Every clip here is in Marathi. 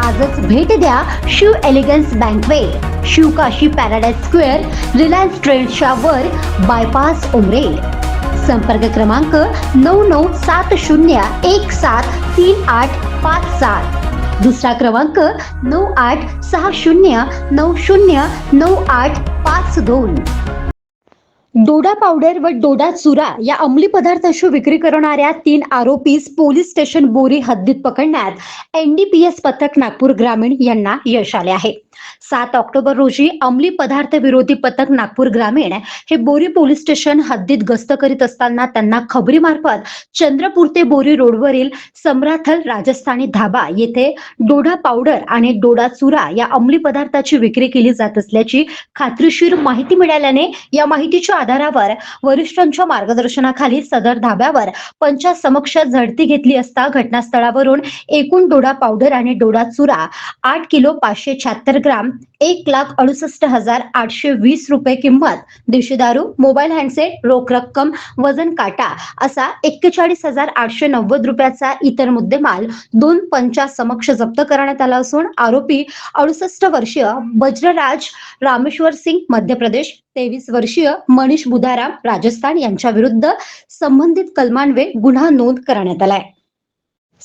आजच भेट द्या Shiv elegance banquet Shivkashi paradise square Reliance ट्रेंडच्या वर बायपास उमरेल संपर्क क्रमांक नऊ नऊ सात शून्य एक सात तीन आठ पाच सात. दुसरा क्रमांक नऊ आठ सहा शून्य नऊ शून्य नऊ आठ पाच दोन. डोडा पावडर व डोडा चुरा या अंमली पदार्थाची विक्री करणाऱ्या तीन आरोपीस पोलीस स्टेशन बोरी हद्दीत पकडण्यात एनडीपीएस पथक नागपूर ग्रामीण यांना यश आले आहे. सात ऑक्टोबर रोजी अंमली पदार्थ विरोधी पथक नागपूर ग्रामीण हे बोरी पोलीस स्टेशन हद्दीत गस्त करीत असताना त्यांना खबरीमार्फत चंद्रपूर ते बोरी रोडवरील सम्राथल राजस्थानी धाबा येथे डोडा पावडर आणि डोडा चुरा या अंमली पदार्थाची विक्री केली जात असल्याची खात्रीशीर माहिती मिळाल्याने या माहितीच्या आधारावर वरिष्ठांच्या मार्गदर्शनाखाली सदर धाब्यावर पंचा समक्ष झडती घेतली असता घटनास्थळावरून एकूण डोडा पावडर आणि डोडा चुरा आठ किलो पाचशे शहात्तर ग्राम एक लाख अडुसष्ट हजार आठशे वीस रुपये किंमत. देशी दारू मोबाईल हँडसेट रोख रक्कम वजन काटा असा एक्केचाळीस हजार आठशे नव्वद रुपयाचा इतर मुद्देमाल दोन पंचा समक्ष जप्त करण्यात आला असून आरोपी अडुसष्ट वर्षीय बज्रराज रामेश्वर सिंग मध्य प्रदेश तेवीस वर्षीय मनीष बुधाराम राजस्थान यांच्या विरुद्ध संबंधित कलमान्वये गुन्हा नोंद करण्यात आलाय.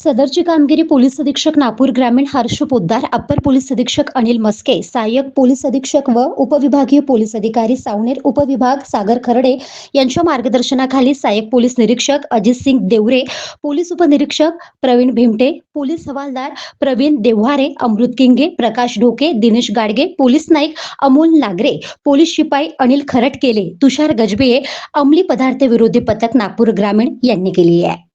सदरची कामगिरी पोलीस अधीक्षक नागपूर ग्रामीण हर्ष पोद्दार अप्पर पोलीस अधीक्षक अनिल मस्के सहाय्यक पोलीस अधीक्षक व उपविभागीय पोलीस अधिकारी सावनेर उपविभाग सागर खरडे यांच्या मार्गदर्शनाखाली सहाय्यक पोलीस निरीक्षक अजित सिंग देवरे पोलीस उपनिरीक्षक प्रवीण भिमटे पोलीस हवालदार प्रवीण देव्हारे अमृत किंगे प्रकाश ढोके दिनेश गाडगे पोलीस नाईक अमोल नागरे पोलीस शिपाई अनिल खरटकेले तुषार गजबिये अंमली पदार्थ विरोधी पथक नागपूर ग्रामीण यांनी केली आहे.